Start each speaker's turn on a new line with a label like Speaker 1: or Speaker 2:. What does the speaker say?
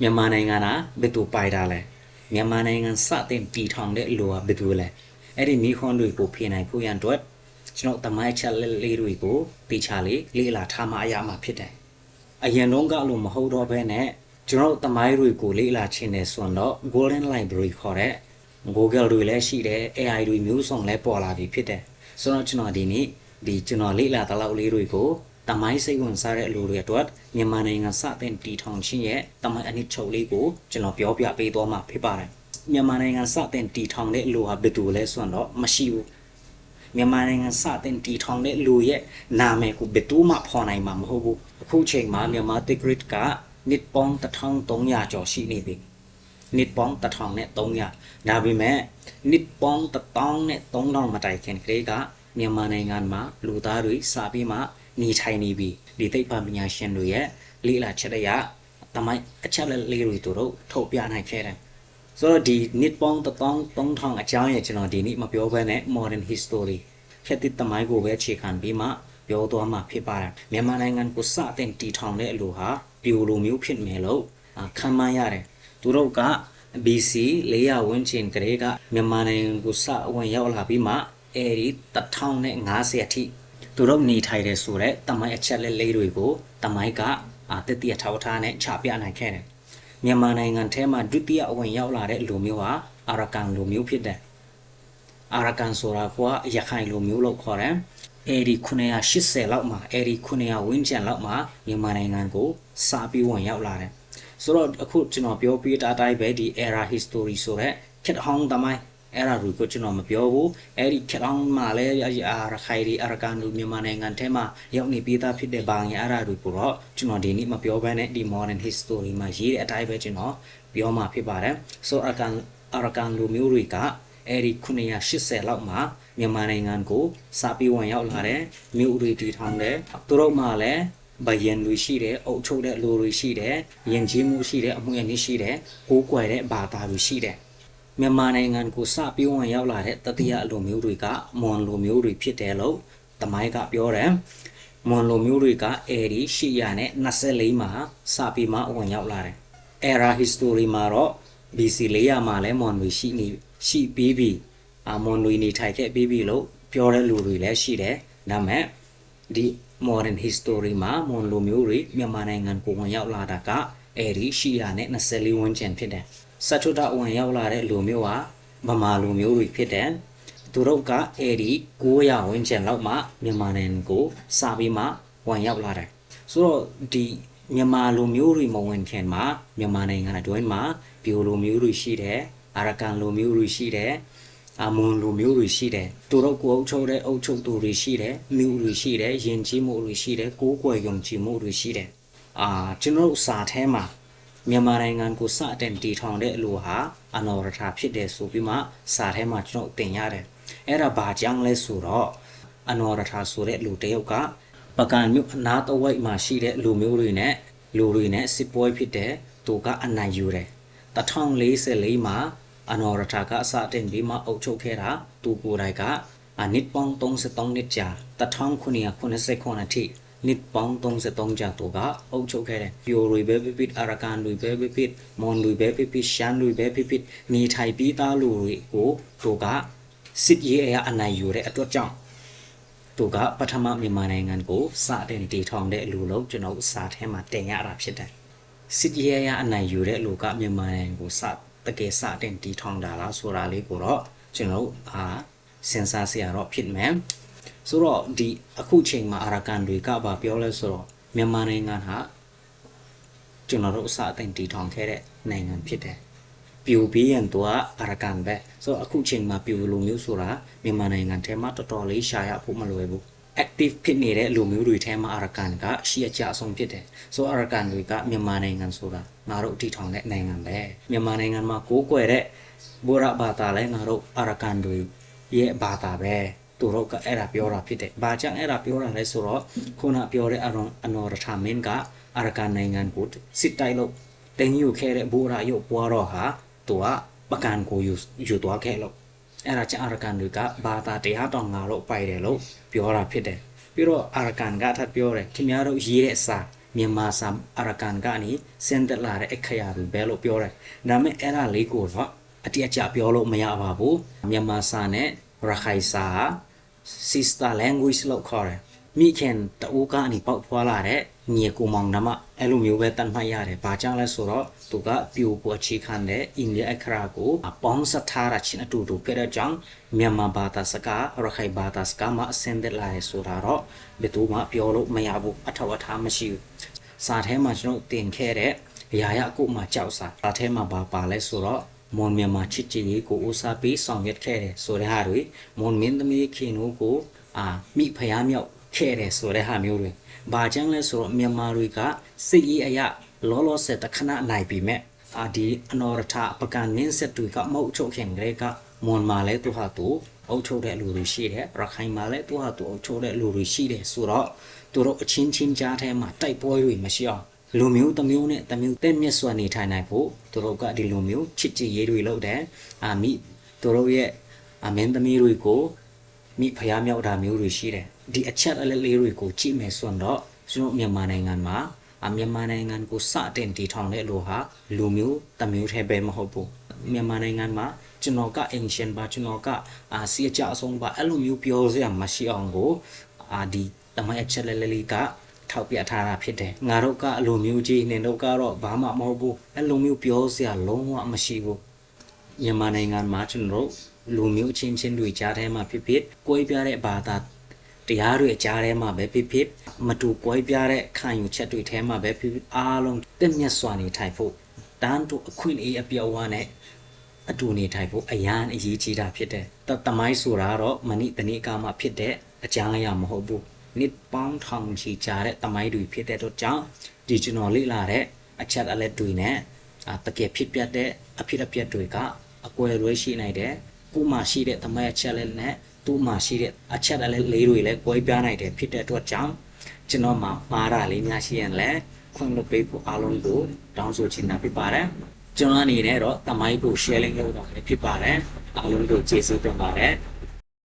Speaker 1: မြန်မာနိုင်ငံကဘယ်သူပိုင်တာလဲမြန်မာနိုင်ငံစတင်တည်ထောင်တဲ့လူကဘယ်သူလဲအဲ့ဒီမိခွန်းတွေကိုဖြေနိုင်ဖို့ရန်အတွက်ကျွန်တော်တမိုင်းချက်လက်လေးတွေကိုတေချာလေးလေ့လာထားမှအရမှာဖြစ်တယ်အရင်တုန်းကလို့မဟုတ်တော့ဘဲနဲ့ကျွန်တော်တမိုင်းတွေကိုလေ့လာခြင်းနဲ့ဆိုတော့ Golden Library ခေါ်တဲ့ Google တွေလည်းရှိတယ် AI တွေမျိုးစုံလည်းပေါ်လာပြီဖြစ်တယ်ဆိုတော့ကျွန်တော်ဒီနေ့ဒီကျွန်တော်လေ့လာတလောက်လေးတွေကို တမိုင်းစိတ်ဝင်စားတဲ့လူတွေအတွက်မြန်မာနိုင်ငံစတင်တည်ထောင်ခြင်းရဲ့တမိုင်းအနည်းချုပ်လေးကိုကျွန်တော်ပြောပြပေးသွားမှာဖြစ်ပါတယ်မြန်မာနိုင်ငံစတင်တည်ထောင်တဲ့လူဟာဘယ်သူလဲဆိုတော့မရှိဘူးမြန်မာနိုင်ငံစတင်တည်ထောင်တဲ့လူရဲ့နာမည်ကိုဘယ်သူမှဖော်နိုင်မှာမဟုတ်ဘူးအခုချိန်မှာမြန်မာ Tigrit ကနှစ်ပေါင်း1300ကျော်ရှိနေပြီနစ်ပေါင်း1000နဲ့300ဒါပေမဲ့နစ်ပေါင်း1000နဲ့3000မတိုင်ခင်ကလေးကမြန်မာနိုင်ငံမှာလူသားတွေစာပြီးမှ နေထိုင်နေပြီဒီသိပ္ပံပညာရှင်တွေရဲ့လေ့လာချက်တွေကတမိုင်းအချက်လက်လေးတွေတို့ထုတ်ပြနိုင်ခဲ့တယ်ဆိုတော့ဒီနစ်ပေါင်း1000 3000အကြောင်းရဲ့ကျွန်တော်ဒီနေ့မပြောဘဲနဲ့ modern history ဖြစ်တဲ့တမိုင်းကိုပဲအခြေခံပြီးမှပြောသွားမှာဖြစ်ပါတယ်မြန်မာနိုင်ငံကိုစတင်တည်ထောင်တဲ့အလိုဟာပြိုလိုမျိုးဖြစ်မယ်လို့အာခံမှန်းရတယ်သူတို့က BC 400ဝန်းကျင်ကလေးကမြန်မာနိုင်ငံကိုစဝင်ရောက်လာပြီးမှအဲဒီ1050အထိ သူတို့နေထိုင်တယ်ဆိုတော့တမိုင်းအချက်လက်လေးတွေကိုတမိုင်းကအာတတိယထောက်ထားနဲ့ချပြနိုင်ခဲ့တယ်မြန်မာနိုင်ငံထဲမှာဒုတိယအဝင်ရောက်လာတဲ့လူမျိုးဟာအာရကန်လူမျိုးဖြစ်တယ်အာရကန်ဆိုတာကရခိုင်လူမျိုးလို့ခေါ်တယ်အဲဒီ980လောက်မှာအဲဒီ900ဝန်းကျင်လောက်မှာမြန်မာနိုင်ငံကိုစာပြီးဝင်ရောက်လာတယ်ဆိုတော့အခုကျွန်တော်ပြောပြတာတိုင်းပဲဒီ era history ဆိုတဲ့ခက်ဟောင်းသမိုင်း အဲ့ဒါကိုကျွန်တော်မပြောဘူးအဲ့ဒီခက်ဟောင်းမှာလည်းအာရခိုင်ဒီအရကန်လူမြန်မာနိုင်ငံထဲမှာရောက်နေပြီးသားဖြစ်တဲ့ဘာငယ်အဲ့ဒါတွေကိုတော့ကျွန်တော်ဒီနေ့မပြောဘဲနဲ့ဒီ modern history မှာရေးတဲ့အတိုင်းပဲကျွန်တော်ပြောမှာဖြစ်ပါတယ်ဆိုတော့အကန်အရကန်လူမျိုးတွေကအဲ့ဒီ980လောက်မှာမြန်မာနိုင်ငံကိုစာပေဝင်ရောက်လာတဲ့မြို့တွေတည်ထောင်တယ်သူတို့မှလည်းဘယင်တွေရှိတယ်အုပ်ချုပ်တဲ့လူတွေရှိတယ်ယဉ်ကျေးမှုရှိတယ်အမှုအနည်းရှိတယ်ကိုးကွယ်တဲ့ဘာသာတွေရှိတယ် မြန်မာနိုင်ငံကိုစပြီးဝင်ရောက်လာတဲ့တတိယလူမျိုးတွေကမွန်လူမျိုးတွေဖြစ်တယ်လို့တမိုင်းကပြောတယ်မွန်လူမျိုးတွေကအဲဒီ800နဲ့24မှာစပြီးမှဝင်ရောက်လာတယ် era history မှာတော့ BC 400မှာလည်းမွန်တွေရှိနေရှိပြီးပြီအမွန်တွေနေထိုင်ခဲ့ပြီးပြီလို့ပြောတဲ့လူတွေလည်းရှိတယ်ဒါပေမဲ့ဒီ modern history မှာမွန်လူမျိုးတွေမြန်မာနိုင်ငံကိုဝင်ရောက်လာတာကအဲဒီ800နဲ့24ဝန်းကျင်ဖြစ်တယ် စတုတဝင်ရောက်လာတဲ့လူမျိုးဟာဗမာလူမျိုးတွေဖြစ်တယ်သူတို့ကအဲဒီ900ဝန်းကျင်လောက်မှမြန်မာနိုင်ငံကိုစာပြီးမှဝင်ရောက်လာတယ်ဆိုတော့ဒီမြန်မာလူမျိုးတွေမဝင်ခင်မှာမြန်မာနိုင်ငံအတွင်းမှာဘီယိုလူမျိုးတွေရှိတယ်အာရကန်လူမျိုးတွေရှိတယ်အမွန်လူမျိုးတွေရှိတယ်သူတို့ကိုအုပ်ချုပ်တဲ့အုပ်ချုပ်သူတွေရှိတယ်မြို့တွေရှိတယ်ယဉ်ကျေးမှုတွေရှိတယ်ကိုးကွယ်ယုံကြည်မှုတွေရှိတယ်အာကျွန်တော်တို့စာထဲမှာ မြန်မာနိုင်ငံကိုစတင်တည်ထောင်တဲ့အလိုဟာအနော်ရထာဖြစ်တယ်ဆိုပြီးမှစာထဲမှာကျွန်တော်တင်ရတယ်အဲ့ဒါဘာကြောင့်လဲဆိုတော့အနော်ရထာဆိုတဲ့လူတစ်ယောက်ကပကံမြို့အနာတဝိတ်မှာရှိတဲ့လူမျိုးတွေနဲ့လူတွေနဲ့စစ်ပွဲဖြစ်တဲ့သူကအနိုင်ယူတယ်1044မှာအနော်ရထာကအစတင်ပြီးမှအုပ်ချုပ်ခဲ့တာသူကိုယ်တိုင်ကအနစ်ပေါင်း33နှစ်ကြာ1989အထိ နှစ်ပေါင်း33ကြာသူကအုပ်ချုပ်ခဲ့တယ်ပြိုတွေပဲဖြစ်ဖြစ်အရကန်တွေပဲဖြစ်ဖြစ်မွန်တွေပဲဖြစ်ဖြစ်ရှမ်းတွေပဲဖြစ်ဖြစ်နေထိုင်ပြီးသားလူတွေကိုသူကစစ်ရေးအရာအနိုင်ယူတဲ့အတွက်ကြောင့်သူကပထမမြန်မာနိုင်ငံကိုစတင်တည်ထောင်တဲ့လူလို့ကျွန်တော်စာထဲမှာတင်ရတာဖြစ်တယ်စစ်ရေးအရာအနိုင်ယူတဲ့လူကမြန်မာနိုင်ငံကိုစတကယ်စတင်တည်ထောင်တာလားဆိုတာလေးကိုတော့ကျွန်တော်အာစဉ်းစားစရာတော့ဖြစ်မယ် ဆိုတော့ဒီအခုချိန်မှာအာရကန်တွေကဘာပြောလဲဆိုတော့မြန်မာနိုင်ငံဟာကျွန်တော်တို့အစအသင်တည်ထောင်ခဲ့တဲ့နိုင်ငံဖြစ်တယ်ပြူပြီးရင်သူကအာရကန်ပဲဆိုတော့အခုချိန်မှာပြူလူမျိုးဆိုတာမြန်မာနိုင်ငံထဲမှာတော်တော်လေးရှာရဖို့မလွယ်ဘူး active ဖြစ်နေတဲ့လူမျိုးတွေထဲမှာအာရကန်ကရှိအကြအဆုံးဖြစ်တယ်ဆိုတော့အာရကန်တွေကမြန်မာနိုင်ငံဆိုတာငါတို့တည်ထောင်တဲ့နိုင်ငံပဲမြန်မာနိုင်ငံမှာကိုးကွယ်တဲ့ဘောရဘာသာလဲငါတို့အာရကန်တွေရဲ့ဘာသာပဲ သူတို့ကအဲ့ဒါပြောတာဖြစ်တယ်။ဘာကြောင့်အဲ့ဒါပြောတာလဲဆိုတော့ခုနပြောတဲ့အရွန်အနော်ရထာမင်းကအာရကန်နိုင်ငံကိုစစ်တိုက်လို့တင်ယူခဲ့တဲ့ဘူရာရုပ်ပွားတော့ဟာသူကပကံကိုယူယူသွားခဲ့လို့အဲ့ဒါကြောင့်အာရကန်တွေကဘာသာတရားတော်ငါတို့ပိုက်တယ်လို့ပြောတာဖြစ်တယ်။ပြီးတော့အာရကန်ကထပ်ပြောတယ်ခင်ဗျားတို့ရေးတဲ့စာမြန်မာစာအရကန်ကနေစင်တက်လာတဲ့အခရာတွေပဲလို့ပြောတယ်ဒါပေမဲ့အဲ့ဒါလေးကိုတော့အတိအကျပြောလို့မရပါဘူးမြန်မာစာနဲ့ရခိုင်စာဟာ sister language လို့ခေါ်တယ်မိခင်တူကနေပေါက်ဖွာလာတဲ့ညီကူမောင်နှမအဲ့လိုမျိုးပဲတတ်မှတ်ရတယ်။ဘာကြောင့်လဲဆိုတော့သူကပြိုပေါ်ချီခံတဲ့အိန္ဒိယအခရာကိုအပေါင်းစထားတာချင်းအတူတူပြတဲ့ကြောင့်မြန်မာဘာသာစကားရခိုင်ဘာသာစကားမှာအဆင်သက်လာရဆိုတာတော့ဘယ်သူမှပြောလို့မရဘူးအထောက်အထားမရှိဘူး။စာထဲမှာကျွန်တော်တင်ခဲ့တဲ့အရာရအခုမှကြောက်စာစာထဲမှာဘာပါလဲဆိုတော့ မွန်မြန်မာချစ်ကြည်ရေးကိုဦးစားပေးဆောင်ရွက်ခဲ့တယ်ဆိုတဲ့ဟာတွေမွန်မင်းသမီးခင်တို့ကိုအာမိဖယားမြောက်ခဲ့တယ်ဆိုတဲ့ဟာမျိုးတွေဘာကြောင့်လဲဆိုတော့မြန်မာတွေကစိတ်ရေးအရာလောလောဆယ်တခဏနိုင်ပြီမဲ့အာဒီအနော်ရထပကံနင်းဆက်တွေကမဟုတ်ချုပ်ခင်ကလေးကမွန်မာလဲသူဟာသူအုပ်ချုပ်တဲ့လူတွေရှိတယ်ရခိုင်မှာလဲသူဟာသူအုပ်ချုပ်တဲ့လူတွေရှိတယ်ဆိုတော့သူတို့အချင်းချင်းကြားထဲမှာတိုက်ပွဲတွေမရှိအောင် လူမျိုးတစ်မျိုးနဲ့တစ်မျိုးတက်မြတ်စွာနေထိုင်နိုင်ဖို့သူတို့ကဒီလိုမျိုးချစ်ကြည်ရေးတွေလုပ်တယ်အာမိသူတို့ရဲ့အမင်းသမီးတွေကိုမိဖျားမြောက်တာမျိုးတွေရှိတယ်ဒီအချက်အလက်လေးတွေကိုကြည့်မယ်ဆိုတော့ကျွန်တော်မြန်မာနိုင်ငံမှာအမြန်မာနိုင်ငံကိုစတင်တည်ထောင်တဲ့လူဟာလူမျိုးတစ်မျိုးတည်းပဲမဟုတ်ဘူးမြန်မာနိုင်ငံမှာကျွန်တော်ကအင်ရှင်ပါကျွန်တော်ကအာစီအကြအဆုံးပါအဲ့လိုမျိုးပြောစရာမရှိအောင်ကိုအာဒီတမိုင်းအချက်လက်လေးက ထောက်ပြထားတာဖြစ်တယ်ငါတို့ကအလိုမျိုးကြီးနင်တို့ကတော့ဘာမှမဟုတ်ဘူးအဲ့လိုမျိုးပြောစရာလုံးဝမရှိဘူးမြန်မာနိုင်ငံမှာကျွန်တော်တို့လူမျိုးချင်းချင်းတွေကြားထဲမှာဖြစ်ဖြစ်ကိုယ်ပြတဲ့ဘာသာတရားတွေကြားထဲမှာပဲဖြစ်ဖြစ်မတူကွဲပြားတဲ့ခံယူချက်တွေထဲမှာပဲဖြစ်ဖြစ်အားလုံးတက်မြတ်စွာနေထိုင်ဖို့တန်းတူအခွင့်အရေးအပြောင်းအဝနဲ့အတူနေထိုင်ဖို့အရန်အရေးကြီးတာဖြစ်တယ်တတမိုင်းဆိုတာတော့မနိတနိကာမှဖြစ်တဲ့အကြောင်းအရာမဟုတ်ဘူး နှစ်ပေါင်းထောင်ချီကြာတဲ့တမိုင်းတွေဖြစ်တဲ့တော့ကြောင့်ဒီကျွန်တော်လေ့လာတဲ့အချက်အလက်တွေနဲ့အာတကယ်ဖြစ်ပြတဲ့အဖြစ်အပျက်တွေကအကွယ်ရွေးရှိနိုင်တယ်ကိုမှရှိတဲ့တမိုင်းအချက်လက်နဲ့သူ့မှာရှိတဲ့အချက်အလက်လေးတွေလည်းကွဲပြားနိုင်တယ်ဖြစ်တဲ့အတွက်ကြောင့်ကျွန်တော်မှာမှားတာလေးများရှိရင်လည်းခွင့်လွှတ်ပေးဖို့အားလုံးကိုတောင်းဆိုချင်တာဖြစ်ပါတယ်ကျွန်တော်အနေနဲ့တော့တမိုင်းကို sharing လုပ်တာလည်းဖြစ်ပါတယ်အားလုံးကိုကျေးဇူးတင်ပါတယ်